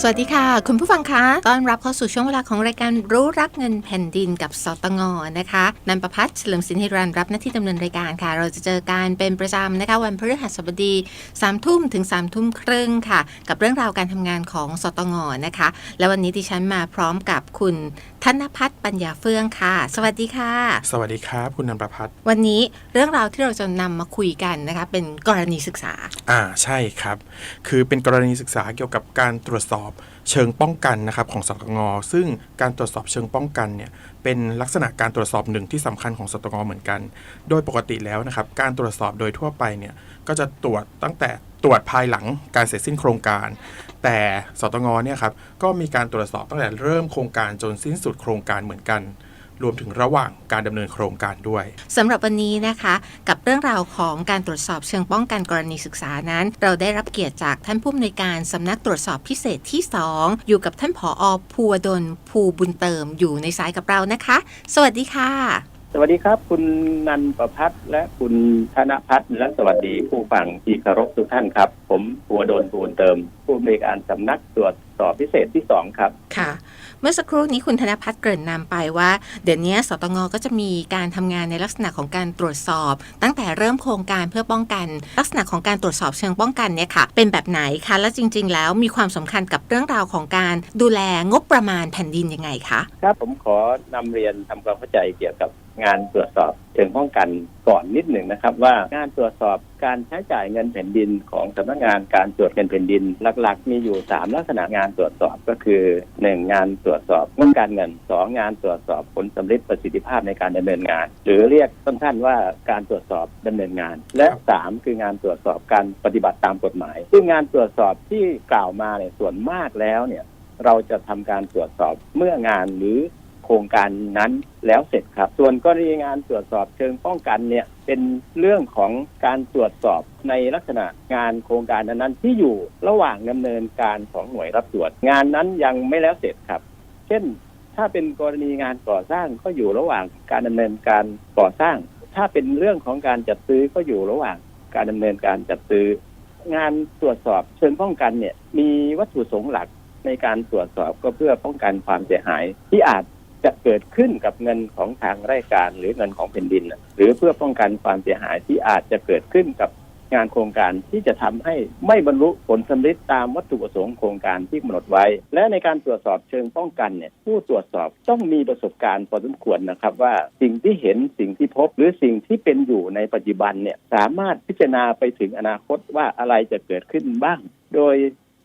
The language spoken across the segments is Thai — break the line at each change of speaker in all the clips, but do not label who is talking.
สวัสดีค่ะ คุณผู้ฟังคะต้อนรับเข้าสู่ช่วงเวลาของรายการรู้รักเงินแผ่นดินกับสตงนะคะนันประพัฒน์เฉลิมสินธิรันรับหน้าที่ดำเนินรายการค่ะ เราจะเจอการเป็นประจำนะคะวันพฤหัสบดี3ามทุ่มถึง3ามทุ่มครึ่งค่ะ กับเรื่องราวการทำงานของสตงนะคะ และวันนี้ดิฉันมาพร้อมกับคุณธนพัฒน์ปัญญาเฟื่องค่ะ สวัสดีค่ะ
สวัสดีครับ คุณนันประพัฒน์
วันนี้เรื่องราวที่เราจะนำมาคุยกันนะคะเป็นกรณีศึกษา
อ่าใช่ครับ คือเป็นกรณีศึกษาเกี่ยวกับการตรวจสอบเชิงป้องกันนะครับของสตงซึ่งการตรวจสอบเชิงป้องกันเนี่ยเป็นลักษณะการตรวจสอบหนึ่งที่สำคัญของสตงเหมือนกัน โดยปกติแล้วนะครับการตรวจสอบโดยทั่วไปเนี่ยก็จะตรวจตั้งแต่ตรวจภายหลังการเสร็จสิ้นโครงการ แต่สตงเนี่ยครับก็มีการตรวจสอบตั้งแต่เริ่มโครงการจนสิ้นสุดโครงการเหมือนกัน รวมถึงระหว่างการดำเนินโครงการด้วย
สำหรับวันนี้นะคะ กับเรื่องราวของการตรวจสอบเชิงป้องกันกรณีศึกษานั้น เราได้รับเกียรติจากท่านผู้อำนวยการสำนักตรวจสอบพิเศษที่ 2 อยู่กับท่านผอภูวดลภูบุญเติมอยู่ในสายกับเรานะคะ สวัสดีค่ะ
สวัสดีครับ คุณนันประพัฒน์และคุณธนพัฒน์และสวัสดีผู้ฟังที่เคารพทุกท่านครับ ผมหัวโดนปูนเติม ผู้อำนวยการสำนักตรวจสอบพิเศษที่สองครับ
ค่ะ เมื่อสักครู่นี้คุณธนพัฒน์เกริ่นนำไปว่า เดี๋ยวนี้สตงก็จะมีการทำงานในลักษณะของการตรวจสอบ ตั้งแต่เริ่มโครงการเพื่อป้องกัน ลักษณะของการตรวจสอบเชิงป้องกันเนี่ยค่ะ เป็นแบบไหนคะและจริง ๆ แล้วมีความสำคัญกับเรื่องราวของการดูแลงบประมาณแผ่นดินยังไงคะ
ครับผมขอนำเรียนทำความเข้าใจเกี่ยวกับ งานตรวจสอบเชิงป้องกันก่อนนิดหนึ่งนะครับ ว่างานตรวจสอบการใช้จ่ายเงินแผ่นดินของสำนักงานการตรวจเงินแผ่นดิน หลักๆ มีอยู่ 3 ลักษณะงานตรวจสอบก็คือ 1 งานตรวจสอบงบการเงิน 2 งานตรวจสอบผลสำลิดประสิทธิภาพในการดำเนินงาน หรือเรียกสั้นๆว่าการตรวจสอบดำเนินงาน และ 3 คืองานตรวจสอบการปฏิบัติตามกฎหมาย ซึ่งงานตรวจสอบที่กล่าวมาเนี่ยส่วนมากแล้วเนี่ยเราจะทำการตรวจสอบเมื่องานหรือ โครงการนั้นแล้วเสร็จครับ ส่วนกรณีงานตรวจสอบเชิงป้องกันเนี่ยเป็นเรื่องของการตรวจสอบในลักษณะงานโครงการนั้นๆที่อยู่ระหว่างดำเนินการของหน่วยรับตรวจ งานนั้นยังไม่แล้วเสร็จครับ เช่น ถ้าเป็นกรณีงานก่อสร้างก็อยู่ระหว่างการดำเนินการก่อสร้าง ถ้าเป็นเรื่องของการจัดซื้อก็อยู่ระหว่างการดำเนินการจัดซื้อ งานตรวจสอบเชิงป้องกันเนี่ยมีวัตถุประสงค์หลักในการตรวจสอบก็เพื่อป้องกันความเสียหายที่อาจ จะเกิดขึ้นกับเงินของทางราชการหรือเงินของแผ่นดิน หรือเพื่อป้องกันความเสียหายที่อาจจะเกิดขึ้นกับงานโครงการที่จะทำให้ไม่บรรลุผลสำเร็จตามวัตถุประสงค์โครงการที่กำหนดไว้ และในการตรวจสอบเชิงป้องกันเนี่ยผู้ตรวจสอบต้องมีประสบการณ์พอสมควรนะครับ ว่าสิ่งที่เห็นสิ่งที่พบ หรือสิ่งที่เป็นอยู่ในปัจจุบันเนี่ยสามารถพิจารณาไปถึงอนาคตว่าอะไรจะเกิดขึ้นบ้าง โดย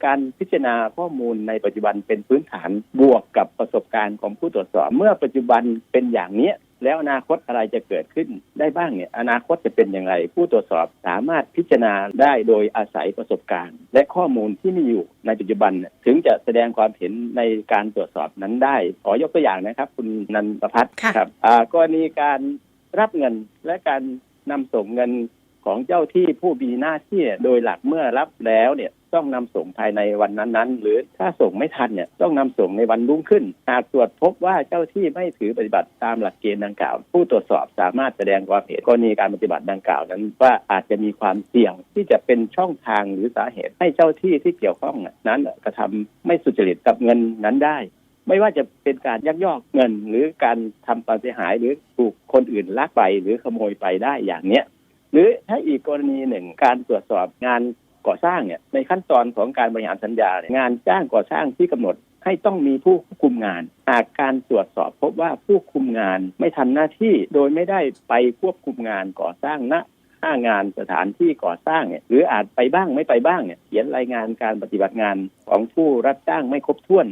การพิจารณาข้อมูลในปัจจุบันเป็นพื้นฐานบวกกับประสบการณ์ของผู้ตรวจสอบ เมื่อปัจจุบันเป็นอย่างเนี้ยแล้วอนาคตอะไรจะเกิดขึ้นได้บ้างเนี่ยอนาคตจะเป็นอย่างไร ผู้ตรวจสอบสามารถพิจารณาได้โดยอาศัยประสบการณ์ และข้อมูลที่มีอยู่ในปัจจุบันเนี่ยถึงจะแสดงความเห็นในการตรวจสอบนั้นได้ ขอยกตัวอย่างนะครับ คุณนันทพัฒน์
ค่ะ
ครับอ่ากรณีการรับเงินและการนำส่งเงิน ของเจ้าที่ผู้มีหน้าที่โดยหลักเมื่อรับแล้วเนี่ยต้องนำส่งภายในวันนั้นๆ หรือถ้าส่งไม่ทันเนี่ยต้องนำส่งในวันรุ่งขึ้น หากตรวจพบว่าเจ้าที่ไม่ถือปฏิบัติตามหลักเกณฑ์ดังกล่าว ผู้ตรวจสอบสามารถแสดงความเห็นกรณีการปฏิบัติดังกล่าวนั้น ว่าอาจจะมีความเสี่ยงที่จะเป็นช่องทางหรือสาเหตุให้เจ้าที่ที่เกี่ยวข้องนั้นกระทำไม่สุจริตกับเงินนั้นได้ไม่ว่าจะเป็นการยักยอกเงิน หรือการทำความเสียหายหรือถูกคนอื่นลักไปหรือขโมยไปได้อย่างเนี้ย หรือถ้าอีกกรณีหนึ่งการตรวจสอบงานก่อสร้างเนี่ยในขั้นตอนของการบริหารสัญญาเนี่ยงานจ้างก่อสร้างที่กำหนดให้ต้องมีผู้ควบคุมงาน หากการตรวจสอบพบว่าผู้คุมงานไม่ทำหน้าที่โดยไม่ได้ไปควบคุมงานก่อสร้างณหน้างานสถานที่ก่อสร้างเนี่ยหรืออาจไปบ้างไม่ไปบ้างเนี่ยเขียนรายงานการปฏิบัติงานของผู้รับจ้างไม่ครบถ้วน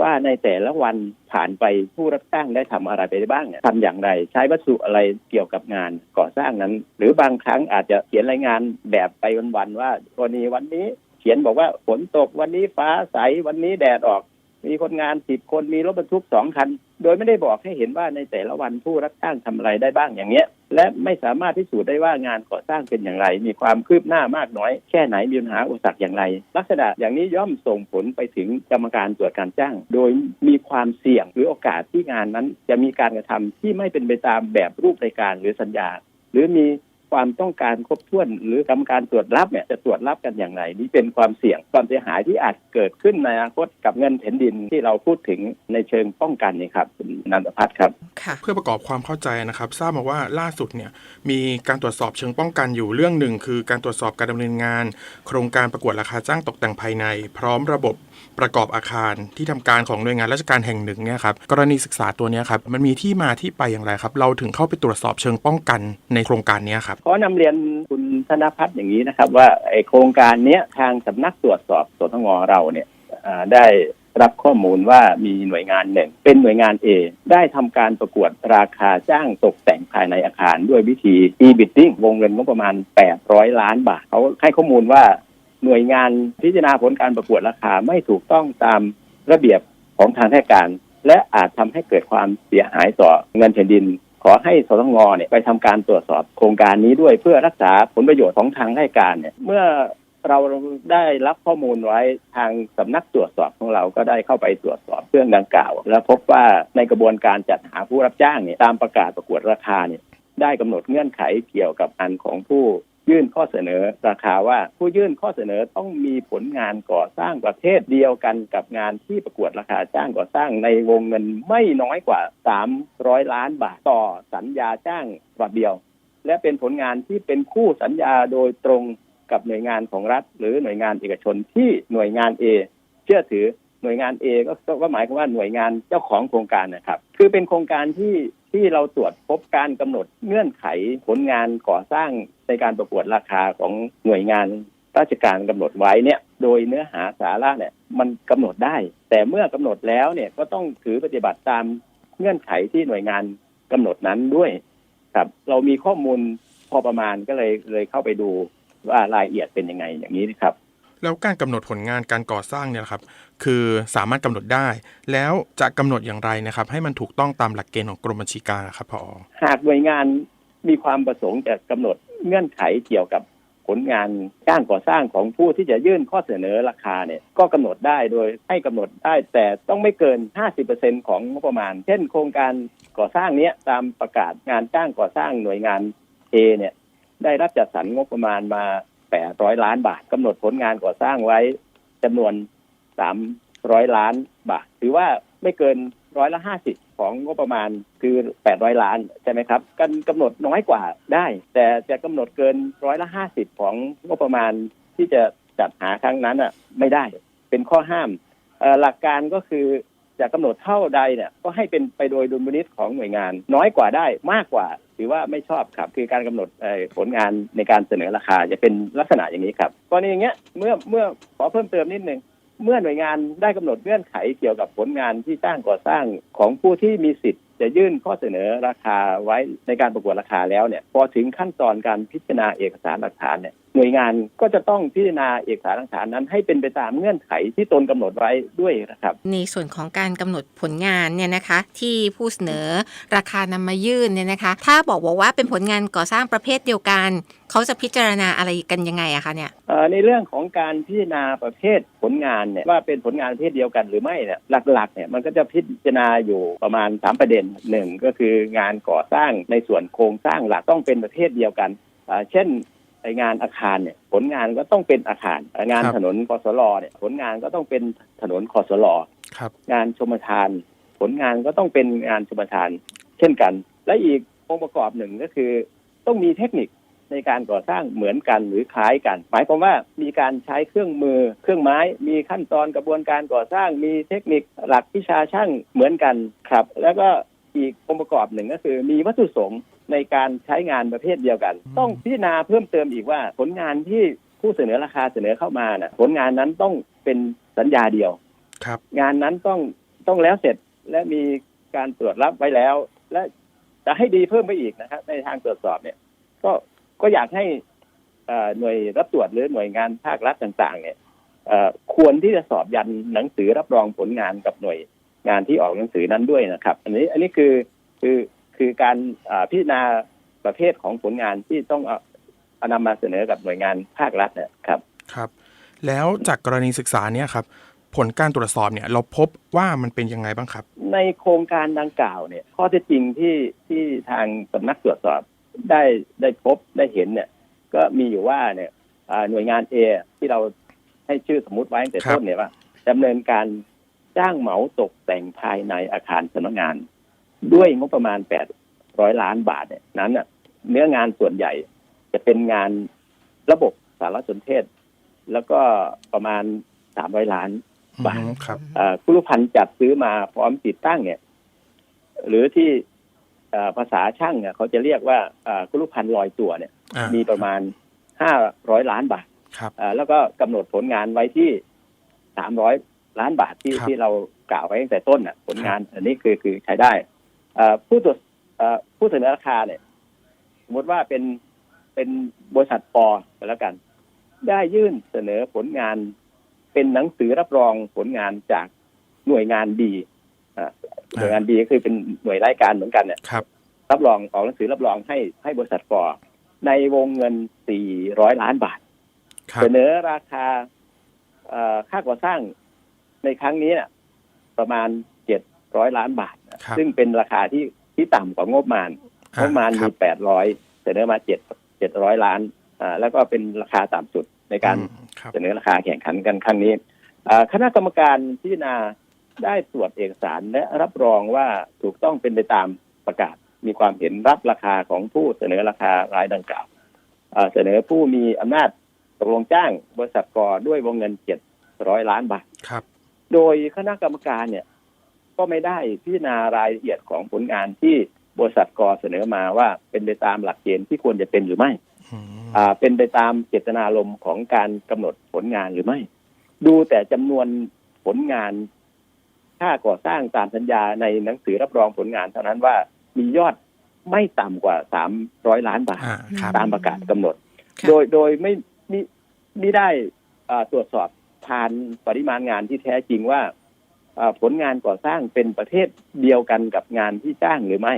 ว่าในแต่ละวันผ่านไปผู้รับจ้างได้ทำอะไรไปได้บ้างเนี่ยทำอย่างไร ใช้วัสดุอะไรเกี่ยวกับงานก่อสร้างนั้น หรือบางครั้งอาจจะเขียนรายงานแบบไปวันๆว่ากรณีวันนี้เขียนบอกว่าฝนตกวันนี้ฟ้าใสวันนี้แดดออก มีคนงานสิบคนมีรถบรรทุกสองคัน โดยไม่ได้บอกให้เห็นว่าในแต่ละวันผู้รับจ้างทำอะไรได้บ้างอย่างเงี้ย และไม่สามารถพิสูจน์ได้ว่างานก่อสร้างเป็นอย่างไร มีความคืบหน้ามากน้อย แค่ไหนมีปัญหาอุปสรรคอย่างไร ลักษณะอย่างนี้ย่อมส่งผลไปถึงกรรมการตรวจการจ้าง โดยมีความเสี่ยงหรือโอกาสที่งานนั้น จะมีการกระทำที่ไม่เป็นไปตามแบบรูปรายการหรือสัญญา หรือมี ความต้องการครบถ้วน หรือกรรมการตรวจรับเนี่ยจะตรวจรับกันอย่างไรนี่เป็นความเสี่ยงความเสียหายที่อาจเกิดขึ้นในอนาคตกับเงินแผ่นดินที่เราพูดถึงในเชิงป้องกันนี่ครับคุณนันทพัฒน์ครับ
ค่ะ
เพื่อประกอบความเข้าใจนะครับ ทราบมาว่าล่าสุดเนี่ยมีการตรวจสอบเชิงป้องกันอยู่เรื่องหนึ่ง คือการตรวจสอบการดำเนินงาน โครงการประกวดราคาจ้างตกแต่งภายใน พร้อมระบบประกอบอาคารที่ทำการของหน่วยงานราชการแห่งหนึ่งเนี่ยครับกรณีศึกษาตัวเนี้ยครับมันมีที่มาที่ไปอย่างไรครับ เราถึงเข้าไปตรวจสอบเชิงป้องกันในโครงการเนี้ยครับ
ขอนำเรียนคุณธนพัฒน์อย่างนี้นะครับ ว่าไอโครงการเนี้ยทางสำนักตรวจสอบสตงเราเนี่ยได้รับข้อมูลว่ามีหน่วยงานหนึ่ง เป็นหน่วยงาน A ได้ทำการประกวดราคาจ้างตกแต่งภายในอาคารด้วยวิธี e-bidding วงเงินงบประมาณ 800 ล้านบาทเขาให้ข้อมูลว่าหน่วยงานพิจารณาผลการประกวดราคาไม่ถูกต้องตามระเบียบของทางราชการ และอาจทำให้เกิดความเสียหายต่อเงินแผ่นดิน ขอให้สตงเนี่ยไปทำการตรวจสอบโครงการนี้ด้วยเพื่อรักษาผลประโยชน์ของทางราชการเนี่ย เมื่อเราได้รับข้อมูลไว้ทางสำนักตรวจสอบของเราก็ได้เข้าไปตรวจสอบเรื่องดังกล่าว และพบว่าในกระบวนการจัดหาผู้รับจ้างเนี่ยตามประกาศประกวดราคาเนี่ยได้กำหนดเงื่อนไขเกี่ยวกับอันของผู้ ยื่นข้อเสนอราคาว่าผู้ยื่นข้อเสนอต้องมีผลงานก่อสร้างประเภทเดียวกันกับงานที่ประกวดราคาจ้างก่อสร้างในวงเงินไม่น้อยกว่า 300 ล้านบาทต่อสัญญาจ้างฉบับเดียว และเป็นผลงานที่เป็นคู่สัญญาโดยตรงกับหน่วยงานของรัฐ หรือหน่วยงานเอกชนที่หน่วยงาน A เชื่อถือหน่วยงาน A ก็ก็หมายความว่าหน่วยงานเจ้าของโครงการนะครับ คือเป็นโครงการที่ที่เราตรวจพบการกำหนดเงื่อนไขผลงานก่อสร้าง ในการประกวดราคาของหน่วยงานราชการกำหนดไว้เนี่ย โดยเนื้อหาสาระเนี่ยมันกำหนดได้ แต่เมื่อกำหนดแล้วเนี่ยก็ต้องถือปฏิบัติตามเงื่อนไขที่หน่วยงานกำหนดนั้นด้วยครับ เรามีข้อมูลพอประมาณก็เลยเลยเข้าไปดูว่ารายละเอียดเป็นยังไงอย่างนี้นะครับ
แล้วการกำหนดผลงานการก่อสร้างเนี่ยครับ คือสามารถกำหนดได้ แล้วจะกำหนดอย่างไรนะครับ ให้มันถูกต้องตามหลักเกณฑ์ของกรมบัญชีกลางครับพอ
หากหน่วยงานมีความประสงค์จะกำหนด เงื่อนไขเกี่ยวกับผลงานจ้างก่อสร้างของผู้ที่จะยื่นข้อเสนอราคาเนี่ยก็กำหนดได้โดยให้กำหนดได้แต่ต้องไม่เกิน 50%ของงบประมาณ เช่น โครงการก่อสร้างเนี้ยตามประกาศงานจ้างก่อสร้างหน่วยงาน A เนี่ยได้รับจัดสรรงบประมาณมา 800 ล้านบาทกำหนดผลงานก่อสร้างไว้จำนวน 300 ล้านบาท ถือว่าไม่เกินร้อยละ 50 ของงบประมาณคือ 800 ล้านใช่ไหมครับกันกำหนดน้อยกว่าได้ แต่จะกำหนดเกินร้อยละ 50 ของงบประมาณที่จะจัดหาครั้งนั้นอะไม่ได้เป็นข้อห้ามหลักการก็คือจะกำหนดเท่าใดเนี่ยก็ให้เป็นไปโดยดุลพินิจของหน่วยงาน น้อยกว่าได้มากกว่า ถือว่าไม่ชอบครับ คือการกำหนดผลงานในการเสนอราคาจะเป็นลักษณะอย่างนี้ครับกรณีอย่างเงี้ยเมื่อเมื่อขอเพิ่มเติมนิดนึง เมื่อหน่วยงานได้กำหนดเงื่อนไขเกี่ยวกับผลงานที่จ้างก่อสร้างของผู้ที่มีสิทธิ์ จะยื่นข้อเสนอราคาไว้ในการประกวดราคาแล้วเนี่ยพอถึงขั้นตอนการพิจารณาเอกสารหลักฐานเนี่ยหน่วยงานก็จะต้องพิจารณาเอกสารหลักฐานนั้น ให้เป็นไปตามเงื่อนไขที่ตนกำหนดไว้ด้วยนะครับ
ในส่วนของการกำหนดผลงานเนี่ยนะคะ ที่ผู้เสนอราคานำมายื่นเนี่ยนะคะ ถ้าบอกบอกว่าเป็นผลงานก่อสร้างประเภทเดียวกัน เขาจะพิจารณาอะไรกันยังไงอะคะเนี่ย
เอ่อในเรื่องของการพิจารณาประเภทผลงานเนี่ยว่าเป็นผลงานประเภทเดียวกันหรือไม่เนี่ยหลักๆเนี่ยมันก็จะพิจารณาอยู่ประมาณสามประเด็นหนึ่งก็คืองานก่อสร้างในส่วนโครงสร้างหลักต้องเป็นประเภทเดียวกันอ่าเช่นไองานอาคารเนี่ยผลงานก็ต้องเป็นอาคารอ่างาน
ครับ
ถนนกสลเนี่ยผลงานก็ต้องเป็นถนนกสล
ครับ
งานชมทาน ผลงานก็ต้องเป็นงานชมทาน เช่นกัน และอีกองค์ประกอบหนึ่งก็คือ ต้องมีเทคนิคในการก่อสร้างเหมือนกันหรือคล้ายกัน หมายความว่ามีการใช้เครื่องมือ เครื่องไม้ มีขั้นตอนกระบวนการก่อสร้าง มีเทคนิคหลักวิชาช่างเหมือนกันครับ แล้วก็ อีกองค์ประกอบหนึ่งก็คือ มีวัตถุประสงค์ในการใช้งานประเภทเดียวกัน
อืม
ต้องพิจารณาเพิ่มเติมอีกว่าผลงานที่ผู้เสนอราคาเสนอเข้ามาน่ะผลงานนั้นต้องเป็นสัญญาเดียว
ครับ
งานนั้นต้องต้องแล้วเสร็จและมีการตรวจรับไว้แล้ว และจะให้ดีเพิ่มไปอีกนะครับในทางตรวจสอบเนี่ย ก็ก็อยากให้เอ่อหน่วยรับตรวจหรือหน่วยงานภาครัฐต่าง ๆ เนี่ยเอ่อควรที่จะสอบยันหนังสือรับรองผลงานกับหน่วย งานที่ออกหนังสือนั้นด้วยนะครับ อันนี้อันนี้คือคือคือการอ่าพิจารณาประเภทของผลงานที่ต้องเอาเอานำมาเสนอกับหน่วยงานภาครัฐนะครับ
ครับ แล้วจากกรณีศึกษาเนี่ยครับผลการตรวจสอบเนี่ยเราพบว่ามันเป็นยังไงบ้างครับ
ในโครงการดังกล่าวเนี่ย ข้อเท็จจริงที่ที่ทางสำนักตรวจสอบได้ได้พบได้เห็นเนี่ย ก็มีอยู่ว่าเนี่ยอ่าหน่วยงานเอที่เราให้ชื่อสมมติไว้ตั้งแต่
ครับ
ต้นเนี่ยว่าดำเนินการ จ้างเหมาตกแต่งภายในอาคารสำนักงาน ด้วยงบประมาณ800ล้านบาทเนี่ยนั้นน่ะเนื้องานส่วนใหญ่จะเป็นงานระบบสารสนเทศ แล้วก็ประมาณ300ล้านบาท
อืมครับ
เอ่อคุรุพันธ์จัดซื้อมาพร้อมติดตั้งเนี่ย หรือที่เอ่อภาษาช่างเนี่ยเขาจะเรียกว่าเอ่อคุรุพันธ์ลอยตัวเนี่ย
อ่า
มีประมาณห้าร้อยล้านบาท
ครับ
เอ่อแล้วก็กำหนดผลงานไว้ที่สามร้อย ล้านบาทที่
ครับ
ที่เรากล่าวไว้ตั้งแต่ต้นน่ะผลงาน อันนี้คือคือใช้ได้เอ่อผู้ตรวจเอ่อผู้เสนอราคาเนี่ยสมมติว่าเป็นเป็นบริษัทปอก็แล้วกัน ได้ยื่นเสนอผลงาน เป็นหนังสือรับรองผลงานจากหน่วยงานดีอ่าหน่วยงานดีก็คือเป็นหน่วยรายการเหมือนกันเนี่ย
ครับ
รับรองออกหนังสือรับรองให้ให้บริษัทปอในวงเงิน 400 ล้านบาท
ครับ
เสนอราคาเอ่อค่าก่อสร้าง ในครั้งนี้น่ะประมาณ700ล้านบาท
ครับ
ซึ่งเป็นราคาที่ที่ต่ำกว่างบประมาณงบประมาณ
ค
มี
รับ
แปดร้อยเสนอมาเจ็ดเจ็ดร้อยล้านอ่าแล้วก็เป็นราคาต่ำสุดในการ
อืมครับ
เสนอราคาแข่งขันกันครั้งนี้อ่าคณะกรรมการพิจารณาได้ตรวจเอกสารและรับรองว่าถูกต้องเป็นไปตามประกาศ มีความเห็นรับราคาของผู้เสนอราคารายดังกล่าวอ่าเสนอผู้มีอำนาจตกลงจ้างบริษัทกอด้วยวงเงินเจ็ดร้อยล้านบาท
ครับ
โดยคณะกรรมการเนี่ย ก็ไม่ได้พิจารณารายละเอียดของผลงานที่บริษัทกอเสนอมาว่าเป็นไปตามหลักเกณฑ์ที่ควรจะเป็นหรือไม่
อืม
อ่าเป็นไปตามเจตนารมณ์ของการกำหนดผลงานหรือไม่ ดูแต่จำนวนผลงานค่าก่อสร้างตามสัญญาในหนังสือรับรองผลงานเท่านั้นว่ามียอดไม่ต่ำกว่าสามร้อยล้านบาท
อ่าครับ
ตามประกาศกำหนด
ค่ะ
โดยโดยไม่ไม่ไม่ได้อ่าตรวจสอบ ผ่านปริมาณงานที่แท้จริงว่าอ่าผลงานก่อสร้างเป็นประเภทเดียวกันกับงานที่จ้างหรือไม่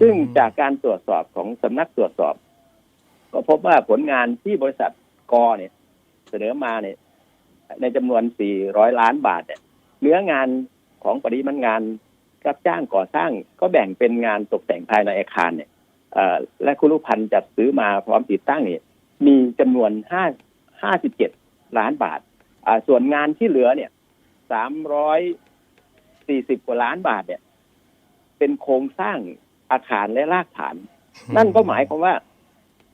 ซึ่งจากการตรวจสอบของสำนักตรวจสอบ ก็พบว่าผลงานที่บริษัทกอเนี่ย เสนอมาเนี่ย ในจำนวน 400 ล้านบาทเนี่ยเนื้องานของปริมาณงานรับจ้างก่อสร้างก็แบ่งเป็นงานตกแต่งภายในอาคารเนี่ยเอ่อและคุรุพันธ์จัดซื้อมาพร้อมติดตั้งเนี่ยมีจำนวน 5 57 ล้านบาทอ่า ส่วนงานที่เหลือเนี่ย340กว่าล้านบาทเนี่ย เป็นโครงสร้างอาคารและรากฐาน นั่นก็หมายความว่า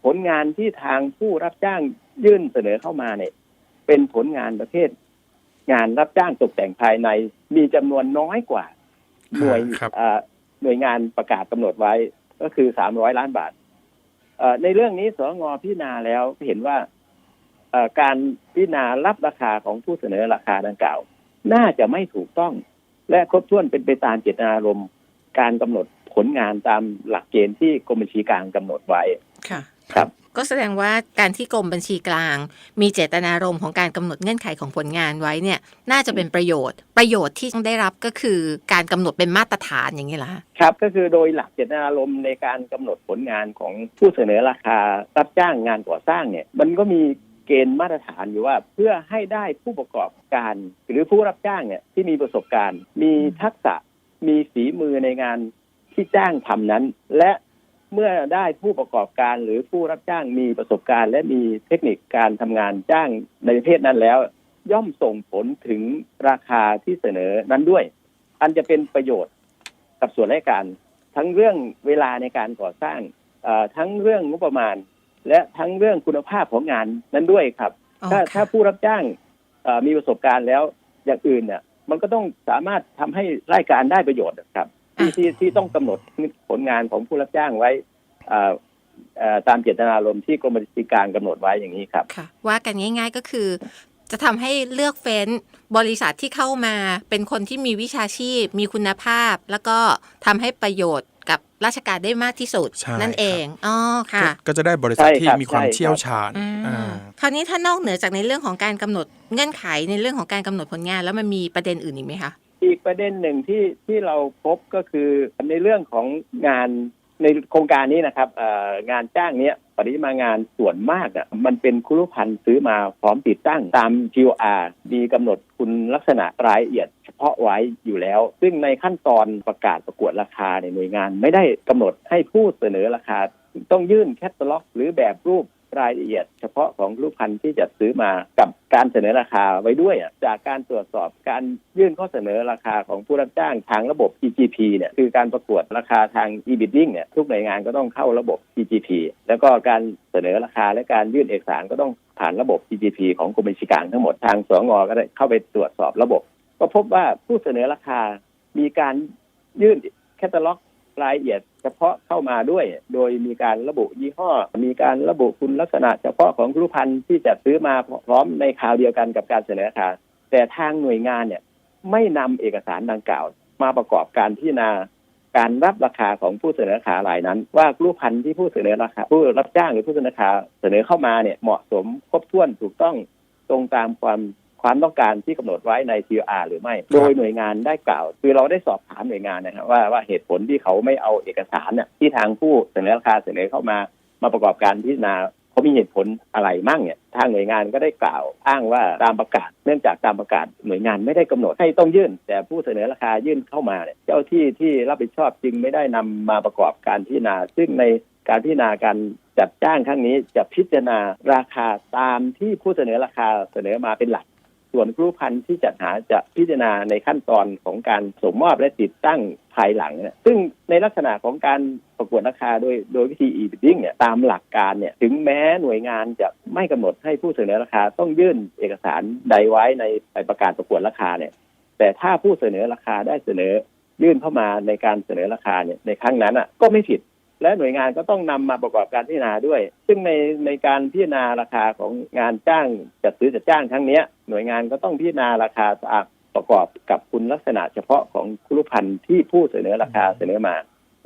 ผลงานที่ทางผู้รับจ้างยื่นเสนอเข้ามาเนี่ย เป็นผลงานประเภท งานรับจ้างตกแต่งภายใน มีจำนวนน้อยกว่า หน่วย
ครับ
อ่าหน่วยงานประกาศกำหนดไว้ก็คือสามร้อยล้านบาทเอ่อในเรื่องนี้สงพิจารณาแล้วเห็นว่าเอ่อ การพิจารณารับราคาของผู้เสนอราคาดังกล่าว น่าจะไม่ถูกต้อง และครบถ้วนเป็นไปตามเจตนารมณ์การกำหนดผลงานตามหลักเกณฑ์ที่กรมบัญชีกลางกำหนดไว้
ค่ะ
ครับ
ก็แสดงว่าการที่กรมบัญชีกลาง มีเจตนารมณ์ของการกำหนดเงื่อนไขของผลงานไว้เนี่ย น่าจะเป็นประโยชน์ ประโยชน์ที่ต้องได้รับก็คือการกำหนดเป็นมาตรฐานอย่างนี้ละ
ครับ ก็คือโดยหลักเจตนารมณ์ในการกำหนดผลงานของผู้เสนอราคารับจ้างงานก่อสร้างเนี่ย มันก็มี เกณฑ์มาตรฐานอยู่ว่า เพื่อให้ได้ผู้ประกอบการ หรือผู้รับจ้างเนี่ยที่มีประสบการณ์ มีทักษะมีฝีมือในงานที่จ้างทำนั้น และเมื่อได้ผู้ประกอบการหรือผู้รับจ้างมีประสบการณ์ และมีเทคนิคการทำงานจ้างในประเภทนั้นแล้ว ย่อมส่งผลถึงราคาที่เสนอนั้นด้วย อันจะเป็นประโยชน์กับส่วนราชการ ทั้งเรื่องเวลาในการก่อสร้างทั้งเรื่องงบประมาณ และทั้งเรื่องคุณภาพของงานนั้นด้วยครับ
อ๋อ
ถ้า
ค่ะ
ถ้าผู้รับจ้างเอ่อมีประสบการณ์แล้วอย่างอื่นเนี่ย มันก็ต้องสามารถทำให้รายการได้ประโยชน์นะครับ ที่ที่ที่ต้องกำหนดผลงานของผู้รับจ้างไว้เอ่อเอ่อตามเจตนารมณ์ที่กรมบัญชีกลางกำหนดไว้อย่างนี้ครับ
ค่ะว่ากันง่ายๆก็คือ จะทำให้เลือกเฟ้นบริษัทที่เข้ามาเป็นคนที่มีวิชาชีพ มีคุณภาพ แล้วก็ทำให้ประโยชน์กับ ราชการได้มากที่สุด
ใช่
นั่นเองอ๋อค่ะ
ก็ก็จะได้บริษัท
ใช่
ที่
ครับ
มีความ
ใช่ครับ
เชี่ยวชาญ
อืม
อ่า
คราวนี้ถ้านอกเหนือจากในเรื่องของการกำหนดเงื่อนไขในเรื่องของการกำหนดผลงาน แล้วมันมีประเด็นอื่นอีกไหมคะ
อีกประเด็นหนึ่งที่ที่เราพบก็คือในเรื่องของงาน ในโครงการนี้นะครับงานจ้างเนี้ยปริมางานส่วนมากอะมันเป็นคุรุพันธ์ซื้อมาพร้อมติดตั้งตาม GOR มีกำหนดคุณลักษณะรายละเอียดเฉพาะไว้อยู่แล้ว ซึ่งในขั้นตอนประกาศประกวดราคาในยหน่วยงาน ไม่ได้กำหนดให้ผู้เสนอราคาต้องยื่นแคตตาล็อก หรือแบบรูป รายละเอียดเฉพาะของรูปพันธุ์ที่จะซื้อมากับการเสนอราคาไว้ด้วยจากการตรวจสอบการยื่นข้อเสนอราคาของผู้รับจ้างทางระบบ EGP เนี่ยคือการประกวดราคาทาง e-bidding เนี่ยทุกหน่วยงานก็ต้องเข้าระบบ EGP แล้วก็การเสนอราคาและการยื่นเอกสารก็ต้องผ่านระบบ EGP ของกรมบัญชีกลางทั้งหมดทางสงก็ได้เข้าไปตรวจสอบระบบ ก็พบว่าผู้เสนอราคามีการยื่นแคตตาล็อกรายละเอียด เฉพาะเข้ามาด้วย โดยมีการระบุยี่ห้อ มีการระบุคุณลักษณะเฉพาะของผู้พันธุ์ที่จะซื้อมาพร้อมในคราวเดียวกันกับการเสนอราคาแต่ทางหน่วยงานเนี่ยไม่นำเอกสารดังกล่าว มาประกอบการพิจารณาการรับราคาของผู้เสนอราคารายนั้น ว่าลูกพันธุ์ที่ผู้เสนอราคาผู้รับจ้างหรือผู้เสนอราคาเสนอเข้ามาเนี่ยเหมาะสมครบถ้วนถูกต้องตรงตามความ ความต้องการที่กำหนดไว้ใน TR หรือไม่ โดยหน่วยงานได้กล่าว คือเราได้สอบถามหน่วยงานนะครับว่าว่าเหตุผลที่เขาไม่เอาเอกสารเนี่ยที่ทางผู้เสนอราคาเสนอเข้ามามาประกอบการพิจารณาเขามีเหตุผลอะไรมั่งเนี่ยทางหน่วยงานก็ได้กล่าว อ้างว่าตามประกาศ เนื่องจากตามประกาศหน่วยงานไม่ได้กำหนดให้ต้องยื่น แต่ผู้เสนอราคายื่นเข้ามาเนี่ยเจ้าที่ที่รับผิดชอบจึงไม่ได้นำมาประกอบการพิจารณา ซึ่งในการพิจารณาการจัดจ้างครั้งนี้จะพิจารณาราคาตามที่ผู้เสนอราคาเสนอมาเป็นหลัก ส่วนครูพันธุ์ที่จัดหาจะพิจารณาในขั้นตอนของการส่งมอบและติดตั้งภายหลังเนี่ยซึ่งในลักษณะของการประกวดราคาโดยโดยวิธี e-bidding เนี่ยตามหลักการเนี่ยถึงแม้หน่วยงานจะไม่กำหนดให้ผู้เสนอราคาต้องยื่นเอกสารใดไว้ในใบประกาศประกวดราคาเนี่ยแต่ถ้าผู้เสนอราคาได้เสนอยื่นเข้ามาในการเสนอราคาเนี่ยในครั้งนั้นอะก็ไม่ผิด และหน่วยงานก็ต้องนำมาประกอบการพิจารณาด้วย ซึ่งในในการพิจารณาราคาของงานจ้างจัดซื้อจัดจ้างครั้งนี้หน่วยงานก็ต้องพิจารณาราคาตามประกอบกับคุณลักษณะเฉพาะของคุรุพันธ์ที่ผู้เสนอราคาเสนอมา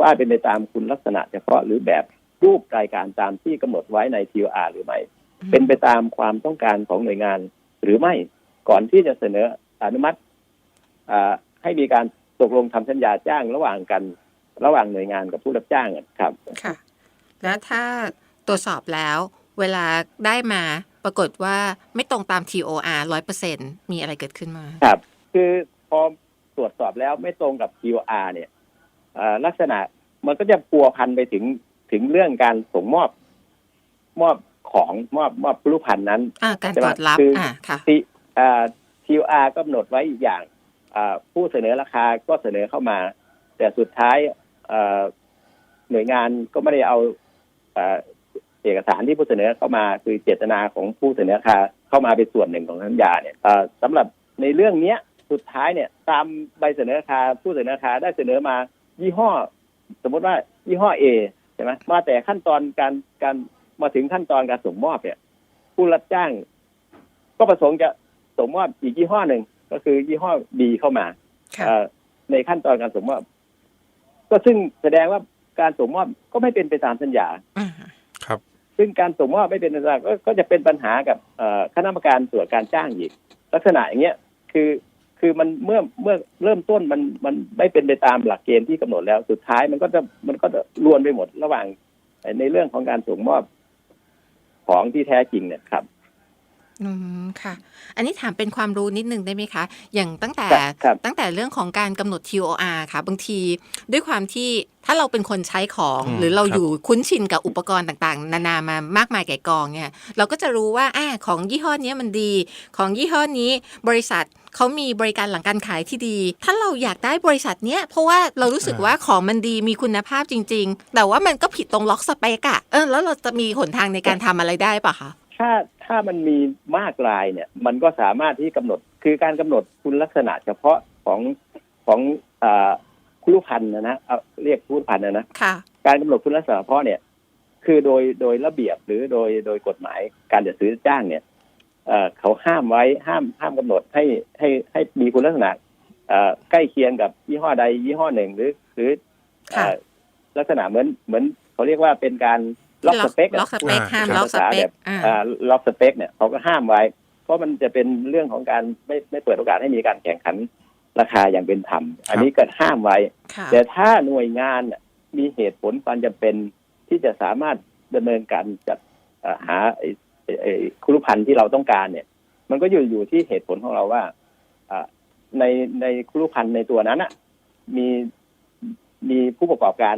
ว่าเป็นไปตามคุณลักษณะเฉพาะหรือแบบรูปรายการตามที่กำหนดไว้ใน TOR หรือไม่ เป็นไปตามความต้องการของหน่วยงานหรือไม่ก่อนที่จะเสนออนุมัติให้มีการตกลงทำสัญญาจ้างระหว่างกัน ระหว่างหน่วยงานกับผู้รับจ้างอะครับ
ค่ะ แล้วถ้าตรวจสอบแล้วเวลาได้มาปรากฏว่าไม่ตรงตาม TOR ร้อยเปอร์เซ็นมีอะไรเกิดขึ้นมา
ครับ คือพอตรวจสอบแล้วไม่ตรงกับ TOR เนี่ยเอ่อลักษณะมันก็จะพัวพันไปถึงถึงเรื่องการส่งมอบมอบของมอบมอบรูปพันธ์นั้น
อ่าการตรวจรับ
คืออ่
อ่าค่ะ
ที่อ่า TOR กำหนดไว้อีกอย่างอ่าผู้เสนอราคาก็เสนอเข้ามา แต่สุดท้ายอ่า หน่วยงานก็ไม่ได้เอาอ่าเอกสารที่ผู้เสนอเข้ามาคือเจตนาของผู้เสนอราคาเข้ามาเป็นส่วนหนึ่งของสัญญาเนี่ยอ่าสำหรับในเรื่องเนี้ยสุดท้ายเนี่ย ตามใบเสนอราคาผู้เสนอราคาได้เสนอมา ยี่ห้อ สมมติว่ายี่ห้อ A ใช่ไหมมาแต่ขั้นตอนการการมาถึงขั้นตอนการส่งมอบเนี่ย ผู้รับจ้าง ก็ประสงค์จะส่งมอบอีกยี่ห้อหนึ่งก็คือยี่ห้อ B เข้ามา
ค่ะ
เอ่อในขั้นตอนการส่งมอบ ก็ซึ่งแสดงว่าการส่งมอบก็ไม่เป็นไปตามสัญญา
อืม
ครับ
ซึ่งการส่งมอบไม่เป็นไปตามก็ก็จะเป็นปัญหากับเอ่อคณะกรรมการตรวจการจ้างอีก ลักษณะอย่างเงี้ยคือคือมันเมื่อเมื่อเริ่มต้นมันมันไม่เป็นไปตามหลักเกณฑ์ที่กำหนดแล้วสุดท้ายมันก็จะมันก็จะรวนไปหมดระหว่างในเรื่องของการส่งมอบของที่แท้จริงเนี่ยครับ
อืมค่ะ อันนี้ถามเป็นความรู้นิดนึงได้ไหมคะ อย่างตั้งแต่
ครับครับ
ตั้งแต่เรื่องของการกำหนด TOR ค่ะ บางทีด้วยความที่ถ้าเราเป็นคนใช้ของ
อืม
หรือเรา
ครับ
อยู่คุ้นชินกับอุปกรณ์ต่างๆ นานามามากมายแก่กองเนี่ย เราก็จะรู้ว่าอ่าของยี่ห้อเนี้ยมันดี ของยี่ห้อนี้บริษัทเขามีบริการหลังการขายที่ดี ถ้าเราอยากได้บริษัทเนี้ยเพราะว่าเรารู้สึกว่าของมันดีมีคุณภาพจริง ๆ แต่ว่ามันก็ผิดตรงล็อกสเปกอะเออแล้วเราจะมีหนทางในการทำอะไรได้ปะคะ
ถ้าถ้ามันมีมากรายเนี่ย มันก็สามารถที่กำหนดคือการกำหนดคุณลักษณะเฉพาะของของอ่าคุณพันธุ์นะนะเอาเรียกคุณพันธุ์นะนะ
ค่ะ
การกำหนดคุณลักษณะเฉพาะเนี่ย คือโดยโดยระเบียบหรือโดยโดยกฎหมายการจัดซื้อจ้างเนี่ยเอ่อเขาห้ามไว้ห้ามห้ามกำหนดให้ให้ให้มีคุณลักษณะเอ่อใกล้เคียงกับยี่ห้อใดยี่ห้อหนึ่งหรือ หรือเอ่อลักษณะเหมือนเหมือนเขาเรียกว่าเป็นการ ล็อกสเปคอะ
ล็อกสเปค
อ่า
ห้าม
ครับ
ล็อกสเปค
ภาษาแบบ
อ่า
อ่าล็อกสเปคเนี่ยเขาก็ห้ามไว้ เพราะมันจะเป็นเรื่องของการไม่ไม่เปิดโอกาสให้มีการแข่งขันราคาอย่างเป็นธรรม อันนี้ก็ห้ามไว้
ค่ะ
แต่ถ้าหน่วยงานน่ะมีเหตุผลความจำเป็นที่จะสามารถดำเนินการจัดเอ่อหาไอ้ไอ้ไอ้คุรุพันธ์ที่เราต้องการเนี่ย มันก็อยู่อยู่ที่เหตุผลของเราว่าอ่าในในคุรุพันธ์ในตัวนั้นน่ะมีมีผู้ประกอบการ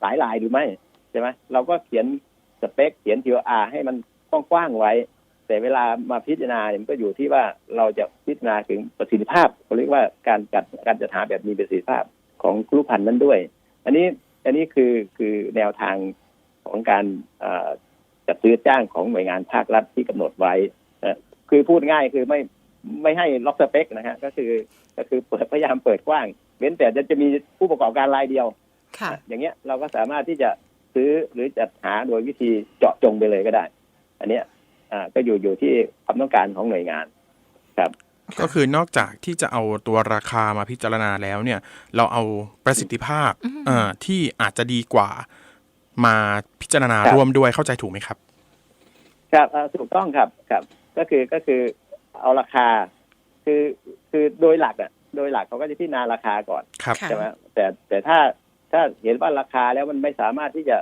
หลายรายหรือไม่ ใช่ไหมเราก็เขียนสเปคเขียน TOR ให้มันกว้างๆไว้ แต่เวลามาพิจารณาเนี่ยมันก็อยู่ที่ว่าเราจะพิจารณาถึงประสิทธิภาพเขาเรียกว่าการจัดการจัดหาแบบมีประสิทธิภาพของครุพันธ์นั้นด้วย อันนี้อันนี้คือคือแนวทางของการเอ่อจัดซื้อจ้างของหน่วยงานภาครัฐที่กำหนดไว้เอ่อคือพูดง่ายคือไม่ไม่ให้ล็อกสเปคนะฮะก็คือก็คือเปิดพยายามเปิดกว้าง เว้นแต่จะจะมีผู้ประกอบการรายเดียว
ค่ะ
อย่างเงี้ยเราก็สามารถที่จะ ซื้อหรือจัดหาโดยวิธีเจาะจงไปเลยก็ได้ อันเนี้ยอ่าก็อยู่อยู่ที่ความต้องการของหน่วยงาน
ก็คือนอกจากที่จะเอาตัวราคามาพิจารณาแล้วเนี่ย เราเอาประสิทธิภาพ
อืม
เอ่อที่อาจจะดีกว่ามาพิจารณา
ครับ
ร่วมด้วยเข้าใจถูกไหมครับ
ครับอ่าถูกต้องครับครับ ก็คือก็คือเอาราคา คือคือโดยหลักอะโดยหลักเขาก็จะพิจารณาราคาก่อน
ครับ
ค่ะ
ใช่ไหมแต่แต่ถ้า ถ้าเห็นว่าราคาแล้วมันไม่สามารถที่จะ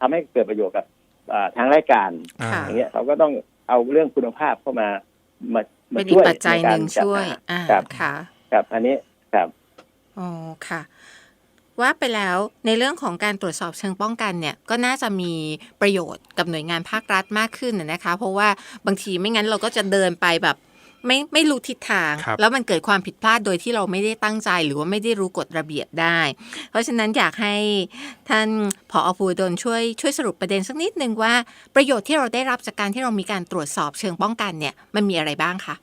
ทำให้เกิดประโยชน์กับอ่าทางรายการ
อ่า
ค่ะ
อย่างเงี้ยเขาก็ต้องเอาเรื่องคุณภาพเข้ามามามา
เป็นอี
ช่
ก
วย
ปัจจัยหนึ่ง
ใการจัด
ช่วย
หา
อ่า
ครับ
ค่ะ
ครับอันนี้ครับ
อ๋อค่ะ ว่าไปแล้วในเรื่องของการตรวจสอบเชิงป้องกันเนี่ยก็น่าจะมีประโยชน์กับหน่วยงานภาครัฐมากขึ้นนะนะคะ เพราะว่าบางทีไม่งั้นเราก็จะเดินไปแบบ ไม่ไม่รู้ทิศทาง
ครับ
แล้วมันเกิดความผิดพลาดโดยที่เราไม่ได้ตั้งใจหรือว่าไม่ได้รู้กฎระเบียบได้ เพราะฉะนั้นอยากให้ท่านผอภูดลช่วยช่วยสรุปประเด็นสักนิดนึงว่า ประโยชน์ที่เราได้รับจากการที่เรามีการตรวจสอบเชิงป้องกันเนี่ยมันมีอะไรบ้างคะ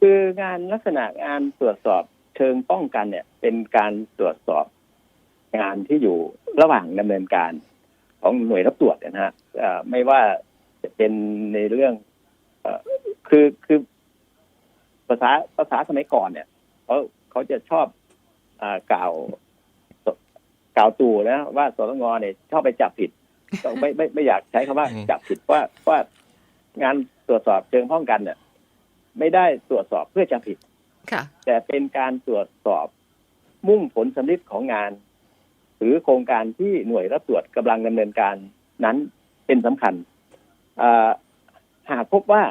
คืองานลักษณะงานตรวจสอบเชิงป้องกันเนี่ย เป็นการตรวจสอบงานที่อยู่ระหว่างดำเนินการของหน่วยรับตรวจเนยนะฮะเอ่อไม่ว่าจะเป็นในเรื่องเอ่อ คือคือภาษาภาษาสมัยก่อนเนี่ยเขาเขาจะชอบอากล่าวกล่าวตู่นะว่าสตงเนี่ยชอบไปจับผิดต้องไม่ไม่ไม่อยากใช้คำว่า
อืม
จับผิดว่าว่างานตรวจสอบเชิงป้องกันเนี่ยไม่ได้ตรวจสอบเพื่อจะผิด
ค่ะ
แต่เป็นการตรวจสอบมุ่งผลสำลิดของงาน หรือโครงการที่หน่วยรับตรวจกำลังดำเนินการนั้นเป็นสำคัญอ่า หากพบว่า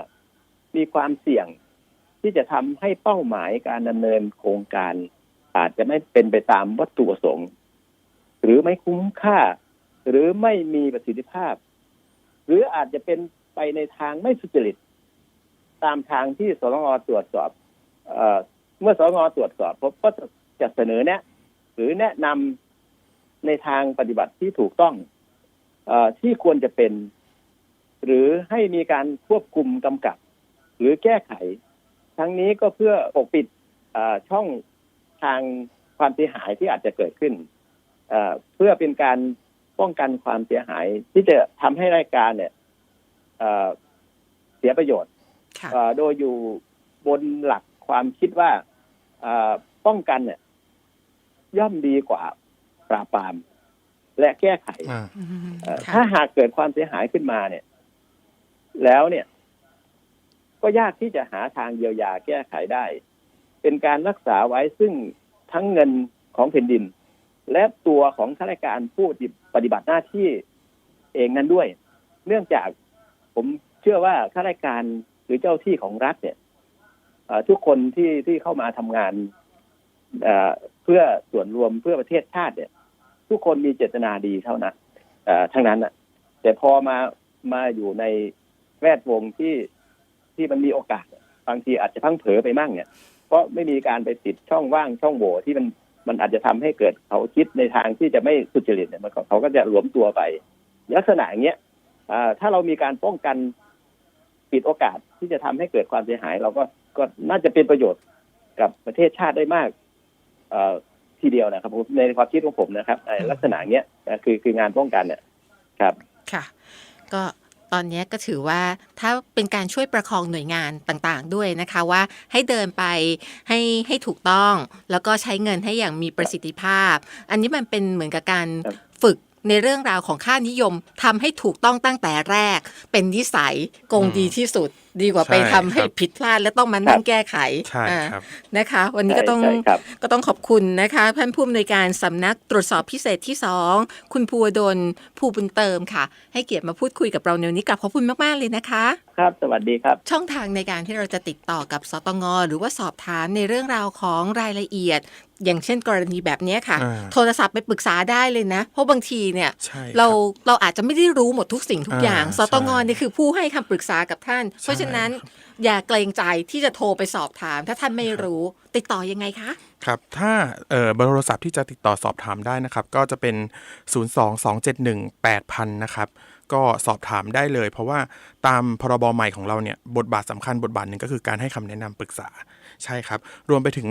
มีความเสี่ยงที่จะทำให้เป้าหมายการดำเนินโครงการ อาจจะไม่เป็นไปตามวัตถุประสงค์ หรือไม่คุ้มค่า หรือไม่มีประสิทธิภาพ หรืออาจจะเป็นไปในทางไม่สุจริต ตามทางที่สตงอตรวจสอบเอเมื่อสรงอตรวจสอบพบก็จะเสนอแนะ หรือแนะนำในทางปฏิบัติที่ถูกต้องอที่ควรจะเป็น หรือให้มีการควบคุมกำกับ หรือแก้ไข ทั้งนี้ก็เพื่อปกปิดเอ่อช่องทางความเสียหายที่อาจจะเกิดขึ้นเอ่อเพื่อเป็นการป้องกันความเสียหาย ที่จะทำให้รายการเนี่ยเอ่อเสียประโยชน์
ค่ะ
เอ่อโดยอยู่บนหลักความคิดว่าเอ่อป้องกันเนี่ยย่อมดีกว่าปราบปราม และแก้ไข
อ่า
อืม
เอ่อ
ค่ะ
ถ้าหากเกิดความเสียหายขึ้นมาเนี่ย แล้วเนี่ย ก็ยากที่จะหาทางเยียวยาแก้ไขได้ เป็นการรักษาไว้ซึ่งทั้งเงินของแผ่นดิน และตัวของข้าราชการผู้ปฏิบัติหน้าที่เองนั้นด้วย เนื่องจากผมเชื่อว่าข้าราชการหรือเจ้าที่ของรัฐเนี่ยทุกคนที่ที่เข้ามาทำงานเพื่อส่วนรวมเพื่อประเทศชาติเนี่ย ทุกคนมีเจตนาดีเท่านั้นทั้งนั้นน่ะ แต่พอมามาอยู่ใน แวดวงที่ที่มันมีโอกาส บางทีอาจจะพังเผลอไปมั่งเนี่ย เพราะไม่มีการไปติดช่องว่างช่องโหว่ที่มันมันอาจจะทำให้เกิดเขาคิดในทางที่จะไม่สุจริตเนี่ยมันเขาก็จะหลวมตัวไป ลักษณะอย่างเงี้ยถ้าเรามีการป้องกันปิดโอกาสที่จะทำให้เกิดความเสียหาย เราก็ก็น่าจะเป็นประโยชน์กับประเทศชาติได้มากเออทีเดียวนะครับผมในความคิดของผมนะครับลักษณะเนี้ยคือคืองานป้องกันเนี่ยครับ
ค่ะ ก็ ตอนนี้ก็ถือว่าถ้าเป็นการช่วยประคองหน่วยงานต่างๆ ด้วยนะคะว่าให้เดินไปให้ให้ถูกต้อง แล้วก็ใช้เงินให้อย่างมีประสิทธิภาพ อันนี้มันเป็นเหมือนกับการฝึกในเรื่องราวของค่านิยมทำให้ถูกต้องตั้งแต่แรก เป็นนิสัยกงดีที่สุด ดีกว่าไป
ใช่
ทำให้
ครับ
ผิดพลาดและต้องมานั่งแก้ไข
ใช่
อ่า
ครับ
นะคะ วันนี้ก็ต้อง
ใช่ใช่ครับ
ก็ต้องขอบคุณนะคะท่านผู้อำนวยการสำนักตรวจสอบพิเศษที่ 2 คุณภูวดลภูบุญเติมค่ะ ให้เกียรติมาพูดคุยกับเราในวันนี้กลับขอบคุณมาก ๆ เลยนะคะ
ครับ สวัสดีครับ
ช่องทางในการที่เราจะติดต่อกับสตงหรือว่าสอบถามในเรื่องราวของรายละเอียดอย่างเช่นกรณีแบบนี้ค่ะ
อ่า
โทรศัพท์ไปปรึกษาได้เลยนะ เพราะบางทีเนี่ย
ใช่คบ
เราเราอาจจะไม่ได้รู้หมดทุกสิ่งทุกอย่าง
อ่า
สตง
ใช่
นี่คือผู้ให้คำปรึกษากับท่าน เพราะฉะนั้น
ครับ
อย่าเกรงใจที่จะโทรไปสอบถาม ถ้าท่านไม่รู้ติดต่อยังไงคะ
ครับถ้าเอ่อเบอร์โทรศัพท์ที่จะติดต่อสอบถามได้นะครับ ก็จะเป็น 022718000 นะครับก็สอบถามได้เลย เพราะว่าตามพรบใหม่ของเราเนี่ยบทบาทสำคัญบทบาทหนึ่งก็คือการให้คำแนะนำปรึกษาใช่ครับ รวมไปถึง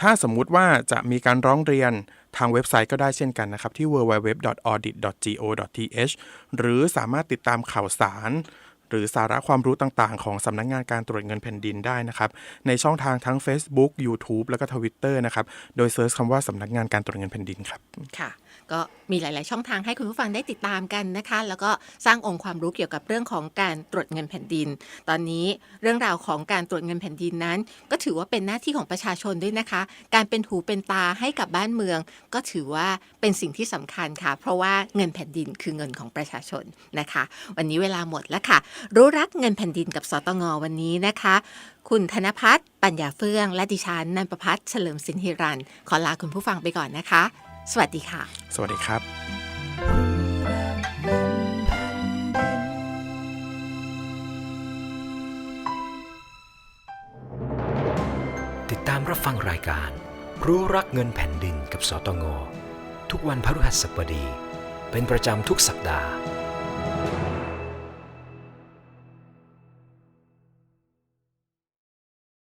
ถ้าสมมุติว่าจะมีการร้องเรียนทางเว็บไซต์ก็ได้เช่นกันนะครับ ที่ www.audit.go.th หรือสามารถติดตามข่าวสาร หรือสาระความรู้ต่างๆ ของสำนักงานการตรวจเงินแผ่นดินได้นะครับในช่องทางทั้ง Facebook YouTube แล้วก็ Twitter นะครับโดยเซิร์ชคำว่าสำนักงานการตรวจเงินแผ่นดินครับ
ค่ะ ก็มีหลาย ๆ ช่องทางให้คุณผู้ฟังได้ติดตามกันนะคะ แล้วก็สร้างองค์ความรู้เกี่ยวกับเรื่องของการตรวจเงินแผ่นดิน ตอนนี้เรื่องราวของการตรวจเงินแผ่นดินนั้น ก็ถือว่าเป็นหน้าที่ของประชาชนด้วยนะคะ การเป็นหูเป็นตาให้กับบ้านเมือง ก็ถือว่าเป็นสิ่งที่สำคัญค่ะ เพราะว่าเงินแผ่นดินคือเงินของประชาชนนะคะ วันนี้เวลาหมดแล้วค่ะ รู้รักเงินแผ่นดินกับสตงวันนี้นะคะ คุณธนพัฒน์ปัญญาเฟื่อง และดิฉันนันประพัฒน์เฉลิมสินหิรันขอลาคุณผู้ฟังไปก่อนนะคะ สวัสดีค่ะ
สวัสดีครับ
ติดตามรับฟังรายการ รู้รักเงินแผ่นดินกับสตง ทุกวันพฤหัสบดี เป็นประจำทุกสัปดาห์